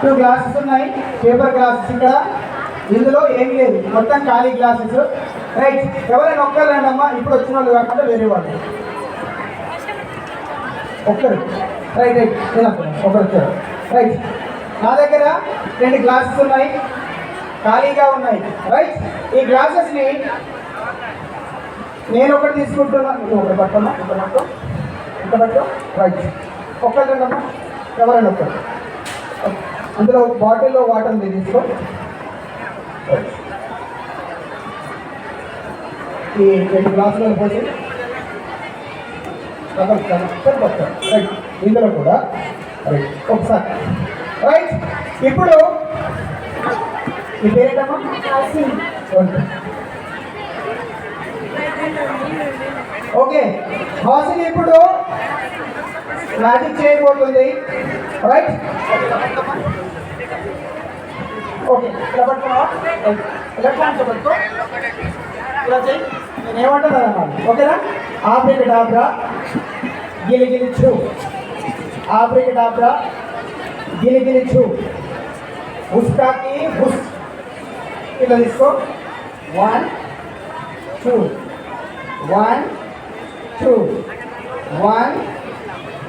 Two glasses ఉన్నాయి. Paper glasses ఇక్కడ. ఇందులో ఏం లేదు. మొత్తం ఖాళీ గ్లాసెస్ రైట్ ఎవరైనా ఒక్కరు రండమ్మా. ఇప్పుడు వచ్చిన వాళ్ళు కాకుండా వేరే వాళ్ళు. ఒక్కరు. రైట్ రైట్ ఒకరు వచ్చారు. రైట్ నా దగ్గర రెండు గ్లాసెస్ ఉన్నాయి. ఖాళీగా ఉన్నాయి. రైట్ ఈ గ్లాసెస్ని నేను ఒకటి తీసుకుంటున్నాను నువ్వు ఒకటి పట్టమ్మా ఒక పట్టు ఒక పట్టు రైట్ ఒక్కరు రెండమ్మా. ఎవరైనా ఒక్కరు. అందులో బాటిల్లో వాటర్ ఉంది తీసుకో. ఈ రెండు గ్లాసులు పోసి. రైట్ ఇందులో కూడా. రైట్ ఒకసారి. రైట్ ఇప్పుడు ఈ పేరేంటమ్మా. ఓకే మ్యాజిక్ చేయబోతుంది రైట్ ఓకే ఇలా పట్టుకున్నావా లెఫ్ట్ హ్యాండ్ పట్టుకో ఇలా చేయి నేను ఏమంటాను అన్నమాట ఓకేనా ఆబ్రిక్ డాబ్రా గిలి గిలి చూ ఆబ్రిక్ డాబ్రా గిలి గిలి చూ ఉస్కాకి హుస్ ఇలా తీసుకో one two one two one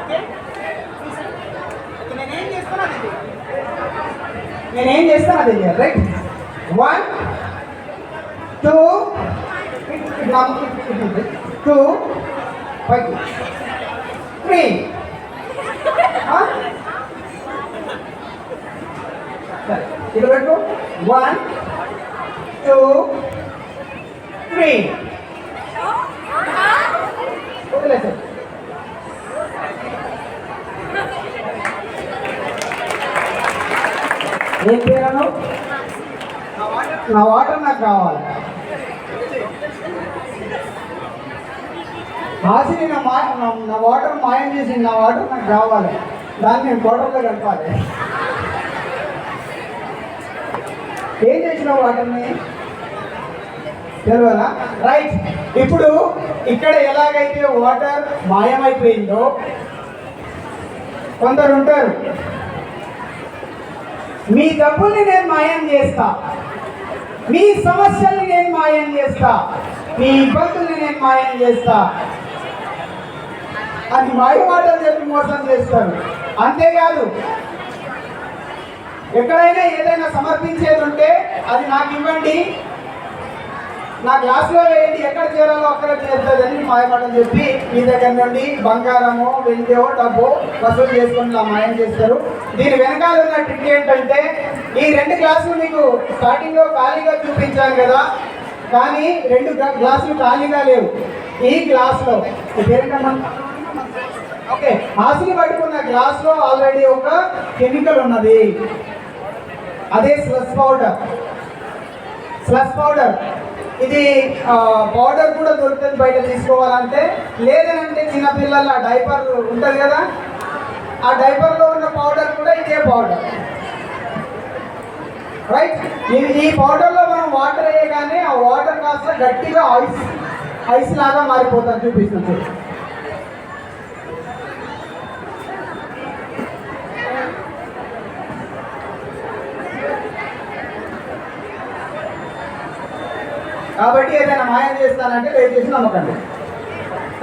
okay నేనేం చేస్తాను అది నేనేం చేస్తాను అది right one two two five three ఇది పెట్టు వన్ టూ త్రీ ఏం పేరను నా వాటర్ నాకు కావాలి. హాసిని నా మా నా- వాటర్ మాయం చేసి నా వాటర్ నాకు కావాలి. దాన్ని నేను వాటర్లో కలపాలి. ఏం చేసిన వాటర్ని? తెలియదా? రైట్. ఇప్పుడు ఇక్కడ ఎలాగైతే వాటర్ మాయమైపోయిందో కొందరు ఉంటారు. మీ డబ్బుల్ని నేను మాయం చేస్తా. మీ సమస్యల్ని నేను మాయం చేస్తా. మీ ఇబ్బందుల్ని నేను మాయం చేస్తా. అది మాయ మాటలు చెప్పి మోసం చేస్తారు. అంతేకాదు ఎక్కడైనా ఏదైనా సమర్పించేది ఉంటే అది నాకు ఇవ్వండి. నా గ్లాసులో వేయండి. ఎక్కడ చేరాలో అక్కడ చేరుతుందని మాయపడని చెప్పి మీ దగ్గర నుండి బంగారము వెండియో డబ్బు వసూలు చేసుకొని నా మాయం చేస్తారు. దీని వెనకాల ఉన్న ట్రిక్ ఏంటంటే ఈ రెండు గ్లాసులు మీకు స్టార్టింగ్లో ఖాళీగా చూపించాను కదా కానీ రెండు గ్లాసులు ఖాళీగా లేవు. ఈ గ్లాస్లో పేరేంటమ్మా? ఓకే ఆసిని పట్టుకున్న గ్లాసులో ఆల్రెడీ ఒక కెమికల్ ఉన్నది. అదే స్లస్ పౌడర్. స్లస్ పౌడర్. ఇది పౌడర్ కూడా దొరుకుతుంది బయట తీసుకోవాలంటే లేదనంటే చిన్నపిల్లల డైపర్ ఉంటుంది కదా ఆ డైపర్లో ఉన్న పౌడర్ కూడా ఇదే పౌడర్ రైట్ ఇది ఈ పౌడర్లో మనం వాటర్ వేయగానే ఆ వాటర్ కాస్త గట్టిగా ఐస్ ఐస్ లాగా మారిపోతుంది చూపిస్తుంది. కాబట్టి ఏదైనా మాయం చేస్తానంటే దయచేసి నమ్మకండి.